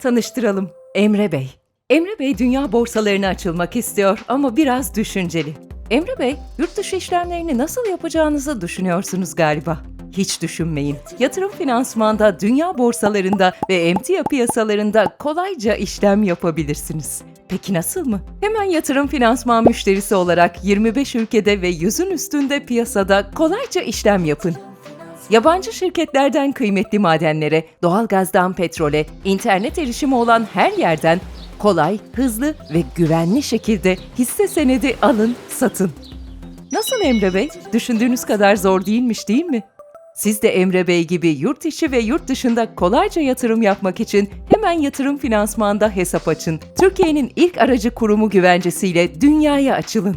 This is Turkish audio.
Tanıştıralım. Emre Bey. Emre Bey dünya borsalarına açılmak istiyor ama biraz düşünceli. Emre Bey, yurt dışı işlemlerini nasıl yapacağınızı düşünüyorsunuz galiba. Hiç düşünmeyin. Yatırım finansmanda dünya borsalarında ve emtia piyasalarında kolayca işlem yapabilirsiniz. Peki nasıl mı? Hemen yatırım finansman müşterisi olarak 25 ülkede ve 100'ün üstünde piyasada kolayca işlem yapın. Yabancı şirketlerden kıymetli madenlere, doğalgazdan petrole, internet erişimi olan her yerden kolay, hızlı ve güvenli şekilde hisse senedi alın, satın. Nasıl Emre Bey? Düşündüğünüz kadar zor değilmiş değil mi? Siz de Emre Bey gibi yurt içi ve yurt dışında kolayca yatırım yapmak için hemen yatırım finansmanda hesap açın. Türkiye'nin ilk aracı kurumu güvencesiyle dünyaya açılın.